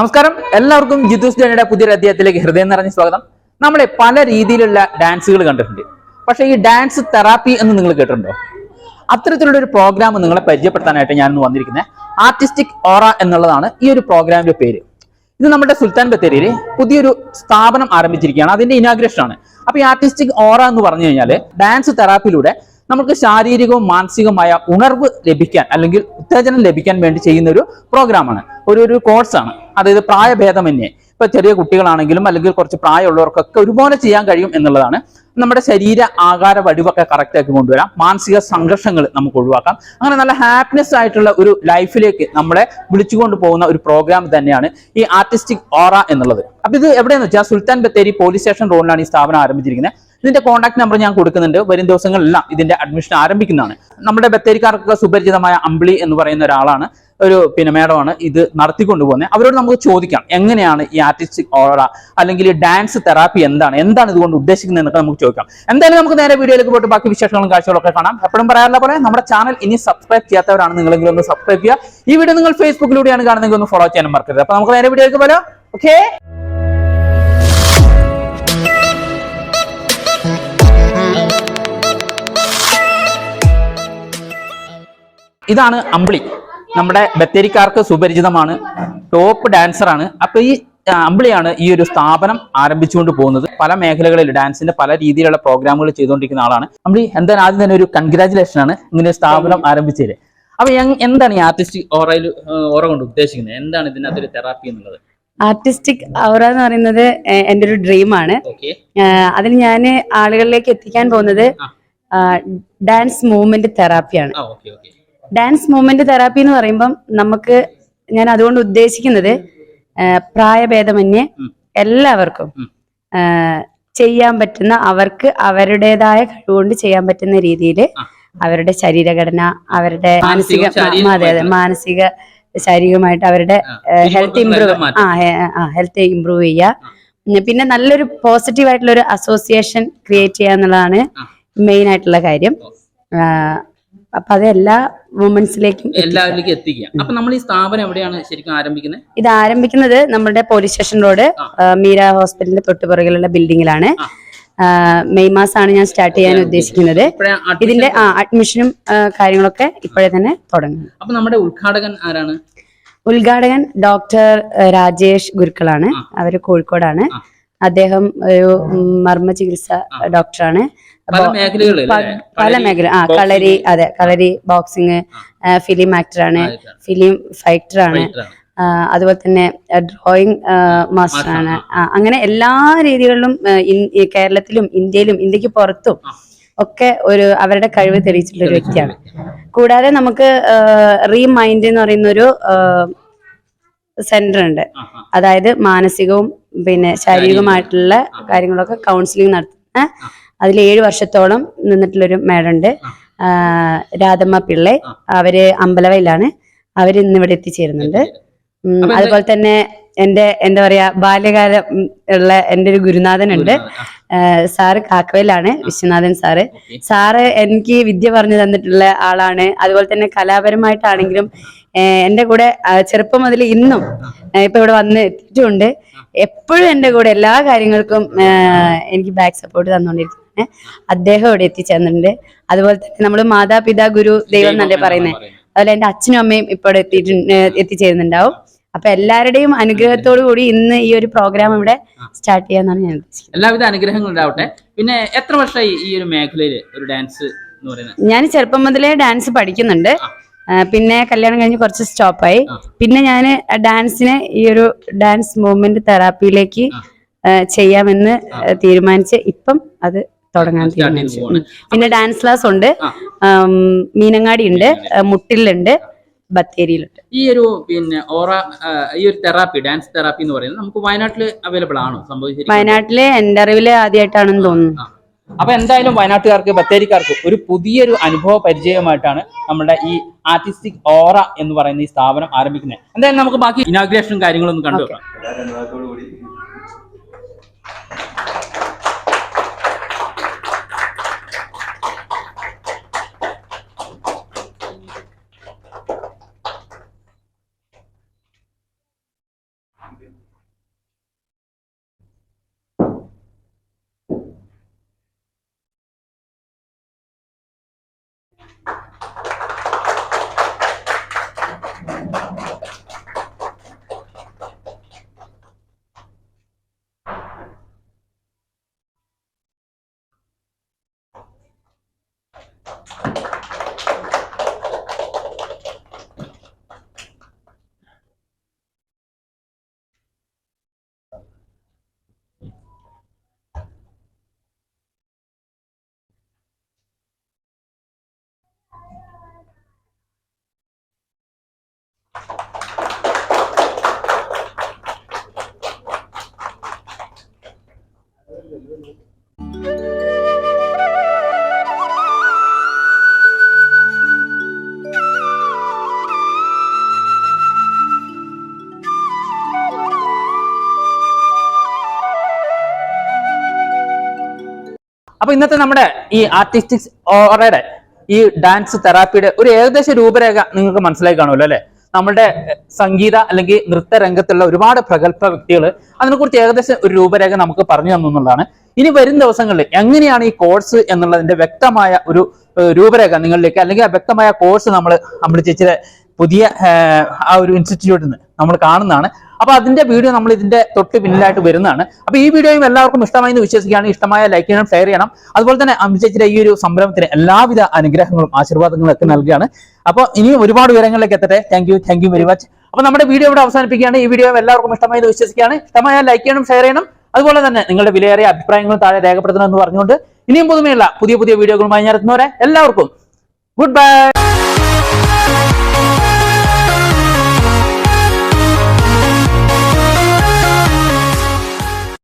നമസ്കാരം. എല്ലാവർക്കും ജിതൂസ് ജനയുടെ പുതിയൊരു അധ്യായത്തിലേക്ക് ഹൃദയം നിറഞ്ഞ സ്വാഗതം. നമ്മളെ പല രീതിയിലുള്ള ഡാൻസുകൾ കണ്ടിട്ടുണ്ട്. പക്ഷേ ഈ ഡാൻസ് തെറാപ്പി എന്ന് നിങ്ങൾ കേട്ടിട്ടുണ്ടോ? അത്തരത്തിലുള്ള ഒരു പ്രോഗ്രാം നിങ്ങളെ പരിചയപ്പെടുത്താനായിട്ട് ഞാൻ ഇന്ന് വന്നിരിക്കുന്നത് ആർട്ടിസ്റ്റിക് ഓറ എന്നുള്ളതാണ് ഈ ഒരു പ്രോഗ്രാമിന്റെ പേര്. ഇത് നമ്മുടെ സുൽത്താൻ ബത്തേരിയിൽ പുതിയൊരു സ്ഥാപനം ആരംഭിച്ചിരിക്കുകയാണ്. അതിന്റെ ഇനാഗ്രേഷൻ ആണ്. അപ്പൊ ഈ ആർട്ടിസ്റ്റിക് ഓറ എന്ന് പറഞ്ഞു കഴിഞ്ഞാൽ ഡാൻസ് തെറാപ്പിയിലൂടെ നമുക്ക് ശാരീരികവും മാനസികവുമായ ഉണർവ് ലഭിക്കാൻ അല്ലെങ്കിൽ ഉത്തേജനം ലഭിക്കാൻ വേണ്ടി ചെയ്യുന്ന ഒരു പ്രോഗ്രാമാണ്. ഒരു ഒരു കോഴ്സാണ് അതായത് പ്രായഭേദമന്യേ. ഇപ്പൊ ചെറിയ കുട്ടികളാണെങ്കിലും അല്ലെങ്കിൽ കുറച്ച് പ്രായമുള്ളവർക്കൊക്കെ ഒരുപോലെ ചെയ്യാൻ കഴിയും എന്നുള്ളതാണ്. നമ്മുടെ ശരീര ആകാര വടിവൊക്കെ കറക്റ്റ് ആക്കി കൊണ്ടുവരാം. മാനസിക സംഘർഷങ്ങൾ നമുക്ക് ഒഴിവാക്കാം. അങ്ങനെ നല്ല ഹാപ്പിനെസ് ആയിട്ടുള്ള ഒരു ലൈഫിലേക്ക് നമ്മളെ വിളിച്ചുകൊണ്ട് പോകുന്ന ഒരു പ്രോഗ്രാം തന്നെയാണ് ഈ ആർട്ടിസ്റ്റിക് ഓറ എന്നുള്ളത്. അപ്പൊ ഇത് എവിടെയെന്ന് വെച്ചാൽ സുൽത്താൻ ബത്തേരി പോലീസ് സ്റ്റേഷൻ റോഡിലാണ് ഈ സ്ഥാപനം ആരംഭിച്ചിരിക്കുന്നത്. ഇതിന്റെ കോൺടാക്ട് നമ്പർ ഞാൻ കൊടുക്കുന്നുണ്ട്. വരും ദിവസങ്ങളിലെല്ലാം ഇതിന്റെ അഡ്മിഷൻ ആരംഭിക്കുന്നതാണ്. നമ്മുടെ ബത്തേരിക്കാർക്കൊക്കെ സുപരിചിതമായ അമ്പിളി എന്ന് പറയുന്ന ഒരാളാണ്. ഒരു പിന്നെ മേഡമാണ് ഇത് നടത്തിക്കൊണ്ട് പോകുന്നത് അവരോട് നമുക്ക് ചോദിക്കാം എങ്ങനെയാണ് ഈ ആർട്ടിസ്റ്റിക് ഓറ അല്ലെങ്കിൽ ഡാൻസ് തെറാപ്പി എന്താണ്? എന്താണ് ഇതുകൊണ്ട് ഉദ്ദേശിക്കുന്നത് എന്നൊക്കെ നമുക്ക് ചോദിക്കാം. എന്തായാലും നമുക്ക് നേരെ വീഡിയോയിലേക്ക് പോയിട്ട് ബാക്കി വിശേഷങ്ങളും കാഴ്ചകളൊക്കെ കാണാം. എപ്പോഴും പറയാറുള്ള പോലെ നമ്മുടെ ചാനൽ ഇനി സബ്സ്ക്രൈബ് ചെയ്യാത്തവരാണ് നിങ്ങളെങ്കിലും ഒന്ന് സബ്സ്ക്രൈബ് ചെയ്യുക. ഈ വീഡിയോ നിങ്ങൾ ഫേസ്ബുക്കിലൂടെയാണ് കാണുന്നതെങ്കിൽ ഒന്ന് ഫോളോ ചെയ്യാനും മറക്കരുത്. അപ്പൊ നമുക്ക് നേരെ വീഡിയോയിലേക്ക് പോലോ ഓക്കേ ഇതാണ് അമ്പിളി. നമ്മുടെ ബത്തേരിക്കാർക്ക് സുപരിചിതമാണ്. ടോപ്പ് ഡാൻസറാണ് അപ്പൊ ഈ അമ്പിളിയാണ് ഈ ഒരു സ്ഥാപനം ആരംഭിച്ചുകൊണ്ട് പോകുന്നത്. പല മേഖലകളിൽ ഡാൻസിന്റെ പല രീതിയിലുള്ള പ്രോഗ്രാമുകൾ ചെയ്തുകൊണ്ടിരിക്കുന്ന ആളാണ്. അമ്പിളി എന്തായാലും ആദ്യം തന്നെ ഒരു കൺഗ്രാചുലേഷൻ ആണ് ഇങ്ങനെ സ്ഥാപനം ആരംഭിച്ചത്. അപ്പൊ എന്താണ് ഈ ആർട്ടിസ്റ്റിക് ഓറയിൽ ഓറ കൊണ്ട് ഉദ്ദേശിക്കുന്നത്? എന്താണ് ഇതിനകത്തൊരു തെറാപ്പി എന്നുള്ളത്? ആർട്ടിസ്റ്റിക് ഓറ എന്ന് പറയുന്നത് എന്റെ എന്റെ ഒരു ഡ്രീമാണ് അതിൽ ഞാൻ ആളുകളിലേക്ക് എത്തിക്കാൻ പോകുന്നത് ഡാൻസ് മൂവ്മെന്റ് തെറാപ്പിയാണ് ഡാൻസ് മൂവ്മെന്റ് തെറാപ്പി എന്ന് പറയുമ്പം നമുക്ക് ഞാൻ അതുകൊണ്ട് ഉദ്ദേശിക്കുന്നത് പ്രായഭേദമന്യേ എല്ലാവർക്കും ചെയ്യാൻ പറ്റുന്ന അവർക്ക് അവരുടേതായ കഴിവുകൊണ്ട് ചെയ്യാൻ പറ്റുന്ന രീതിയിൽ അവരുടെ ശരീരഘടന അവരുടെ മാനസിക, അതെ അതെ മാനസിക ശാരീരികമായിട്ട് അവരുടെ ഹെൽത്ത് ഇമ്പ്രൂവ് ഇമ്പ്രൂവ് ആ ആ ഹെൽത്ത് ഇംപ്രൂവ് ചെയ്യുക. പിന്നെ നല്ലൊരു പോസിറ്റീവ് ആയിട്ടുള്ള ഒരു അസോസിയേഷൻ ക്രിയേറ്റ് ചെയ്യുക എന്നുള്ളതാണ് മെയിൻ ആയിട്ടുള്ള കാര്യം. അപ്പൊ അത് എല്ലാ വുമൻസിലേക്കും എല്ലാവരിലേക്കും എത്തിക്കുക അപ്പൊ നമ്മൾ ഈ സ്ഥാപനം എവിടെയാണ് ശരിക്കും ആരംഭിക്കുന്നത്? ഇത് ആരംഭിക്കുന്നത് നമ്മുടെ പോലീസ് സ്റ്റേഷൻ റോഡ് മീര ഹോസ്പിറ്റലിന്റെ തൊട്ടുപുറകിലുള്ള ബിൽഡിങ്ങിലാണ്. ആ, മെയ് മാസമാണ് ഞാൻ സ്റ്റാർട്ട് ചെയ്യാൻ ഉദ്ദേശിക്കുന്നത്. ഇതിന്റെ ആ അഡ്മിഷനും കാര്യങ്ങളൊക്കെ ഇപ്പോഴേ തന്നെ തുടങ്ങും. അപ്പൊ നമ്മുടെ ഉദ്ഘാടകൻ ആരാണ്? ഉദ്ഘാടകൻ ഡോക്ടർ രാജേഷ് ഗുരുക്കളാണ്. അവർ കോഴിക്കോടാണ്. അദ്ദേഹം ഒരു മർമ്മ ചികിത്സ ഡോക്ടറാണ് പല മേഖല ആ കളരി അതെ കളരി ബോക്സിങ് ഫിലിം ആക്ടറാണ്. ഫിലിം ഫൈറ്റർ ആണ്. അതുപോലെ തന്നെ ഡ്രോയിങ് മാസ്റ്ററാണ് അങ്ങനെ എല്ലാ രീതികളിലും കേരളത്തിലും ഇന്ത്യയിലും ഇന്ത്യയ്ക്ക് പുറത്തും ഒക്കെ ഒരു അവരുടെ കഴിവ് തെളിയിച്ചിട്ടുള്ള ഒരു വ്യക്തിയാണ്. കൂടാതെ നമുക്ക് റീമൈൻഡ് എന്ന് പറയുന്ന ഒരു സെന്റർ ഉണ്ട്. അതായത് മാനസികവും പിന്നെ ശാരീരികവുമായിട്ടുള്ള കാര്യങ്ങളൊക്കെ കൗൺസിലിംഗ് നടത്തുന്ന അതിൽ ഏഴ് വർഷത്തോളം നിന്നിട്ടുള്ളൊരു മേഡം ഉണ്ട് രാധമ്മ പിള്ളെ. അവർ അമ്പലവയിലാണ്. അവർ ഇന്ന് ഇവിടെ എത്തിച്ചേരുന്നുണ്ട് അതുപോലെ തന്നെ എന്റെ എന്താ പറയാ ബാല്യകാലം ഉള്ള എന്റെ ഒരു ഗുരുനാഥൻ ഉണ്ട് ആ, സാറ് കാക്കവയിലാണ് വിശ്വനാഥൻ സാറ്. സാറ് എനിക്ക് വിദ്യ പറഞ്ഞു തന്നിട്ടുള്ള ആളാണ്. അതുപോലെ തന്നെ കലാപരമായിട്ടാണെങ്കിലും എന്റെ കൂടെ ചെറുപ്പം മുതൽ ഇന്നും ഇപ്പൊ ഇവിടെ വന്ന് എത്തിയിട്ടുണ്ട്. എപ്പോഴും എന്റെ കൂടെ എല്ലാ കാര്യങ്ങൾക്കും എനിക്ക് ബാക്ക് സപ്പോർട്ട് തന്നുകൊണ്ടിരിക്കുന്നത് അദ്ദേഹം ഇവിടെ എത്തിച്ചേർന്നിട്ടുണ്ട്. അതുപോലെ തന്നെ നമ്മൾ മാതാപിതാ ഗുരു ദൈവം എന്നല്ലേ പറയുന്നത്. അതുപോലെ എന്റെ അച്ഛനും അമ്മയും ഇപ്പോൾ ഏഹ് എത്തിച്ചേരുന്നുണ്ടാവും. അപ്പൊ എല്ലാവരുടെയും അനുഗ്രഹത്തോടു കൂടി ഇന്ന് ഈ ഒരു പ്രോഗ്രാം ഇവിടെ സ്റ്റാർട്ട് ചെയ്യാന്നാണ് ഞാൻ ഉദ്ദേശിക്കുന്നത്. എല്ലാവിധ അനുഗ്രഹങ്ങളും ഉണ്ടാവട്ടെ. പിന്നെ എത്ര വർഷമായി ഈ ഒരു മേഖലയിൽ ഒരു ഡാൻസ് ഞാൻ ചെറുപ്പം മുതലേ ഡാൻസ് പഠിക്കുന്നുണ്ട്. പിന്നെ കല്യാണം കഴിഞ്ഞ് കുറച്ച് സ്റ്റോപ്പായി. പിന്നെ ഞാൻ ഡാൻസിനെ ഈ ഒരു ഡാൻസ് മൂവ്മെന്റ് തെറാപ്പിയിലേക്ക് ചെയ്യാമെന്ന് തീരുമാനിച്ച് ഇപ്പം അത് തുടങ്ങാൻ തീരുമാനിച്ചു. പിന്നെ ഡാൻസ് ക്ലാസ് ഉണ്ട്. മീനങ്ങാടി ഉണ്ട് മുട്ടിലുണ്ട് ബത്തേരിയിലുണ്ട്. ഈ ഒരു പിന്നെ ഓറ ഈ ഒരു തെറാപ്പി ഡാൻസ് തെറാപ്പി എന്ന് പറയുന്നത് നമുക്ക് വയനാട്ടിൽ അവൈലബിൾ ആണോ? സംഭവിച്ചത് വയനാട്ടിലെ എന്റെ അറിവിൽ ആദ്യമായിട്ടാണെന്ന് തോന്നുന്നു. അപ്പൊ എന്തായാലും വയനാട്ടുകാർക്ക് ബത്തേരിക്കാർക്ക് ഒരു പുതിയൊരു അനുഭവ പരിചയമായിട്ടാണ് നമ്മുടെ ഈ ആർട്ടിസ്റ്റിക് ഓറ എന്ന് പറയുന്ന ഈ സ്ഥാപനം ആരംഭിക്കുന്നത്. എന്തായാലും നമുക്ക് ബാക്കി ഇനാഗ്രേഷനും കാര്യങ്ങളൊന്നും കണ്ടു cambios. അപ്പൊ ഇന്നത്തെ നമ്മുടെ ഈ ആർട്ടിസ്റ്റിക്സ് ഓറയുടെ ഈ ഡാൻസ് തെറാപ്പിയുടെ ഒരു ഏകദേശ രൂപരേഖ നിങ്ങൾക്ക് മനസ്സിലായി കാണുമല്ലോ അല്ലെ? നമ്മുടെ സംഗീത അല്ലെങ്കിൽ നൃത്ത രംഗത്തുള്ള ഒരുപാട് പ്രഗത്ഭ വ്യക്തികൾ അതിനെക്കുറിച്ച് ഏകദേശം ഒരു രൂപരേഖ നമുക്ക് പറഞ്ഞു തന്നു എന്നുള്ളതാണ്. ഇനി വരും ദിവസങ്ങളിൽ എങ്ങനെയാണ് ഈ കോഴ്സ് എന്നുള്ളതിന്റെ വ്യക്തമായ ഒരു രൂപരേഖ നിങ്ങളിലേക്ക് അല്ലെങ്കിൽ ആ വ്യക്തമായ കോഴ്സ് നമ്മൾ നമ്മൾ ചേച്ചിയുടെ പുതിയ ആ ഒരു ഇൻസ്റ്റിറ്റ്യൂട്ടിൽ നിന്ന് നമ്മൾ കാണുന്നതാണ്. അപ്പൊ അതിന്റെ വീഡിയോ നമ്മൾ ഇതിന്റെ തൊട്ട് പിന്നിലായിട്ട് വരുന്നതാണ്. അപ്പൊ ഈ വീഡിയോയും എല്ലാവർക്കും ഇഷ്ടമായി എന്ന് വിശ്വസിക്കുകയാണ്. ഇഷ്ടമായ ലൈക്ക് ചെയ്യണം ഷെയർ ചെയ്യണം. അതുപോലെ തന്നെ അമിതച്ചിന്റെ ഈ ഒരു സംരംഭത്തിന് എല്ലാവിധ അനുഗ്രഹങ്ങളും ആശീർവാദങ്ങളും ഒക്കെ നൽകുകയാണ്. അപ്പൊ ഇനിയും ഒരുപാട് വിവരങ്ങളിലേക്ക് എത്തട്ടെ. Thank you thank you very much അപ്പൊ നമ്മുടെ വീഡിയോ ഇവിടെ അവസാനിപ്പിക്കുകയാണ്. ഈ വീഡിയോ എല്ലാവർക്കും ഇഷ്ടമായി വിശ്വസിക്കുകയാണ്. ഇഷ്ടമായ ലൈക്ക് ചെയ്യണം ഷെയർ ചെയ്യണം. അതുപോലെ തന്നെ നിങ്ങളുടെ വിലയേറിയ അഭിപ്രായങ്ങൾ താഴെ രേഖപ്പെടുത്തണം എന്ന് പറഞ്ഞുകൊണ്ട് ഇനിയും പുതുമയുള്ള പുതിയ പുതിയ വീഡിയോകളുമായി ഞാൻ എത്തുന്നവരെ എല്ലാവർക്കും ഗുഡ് ബൈ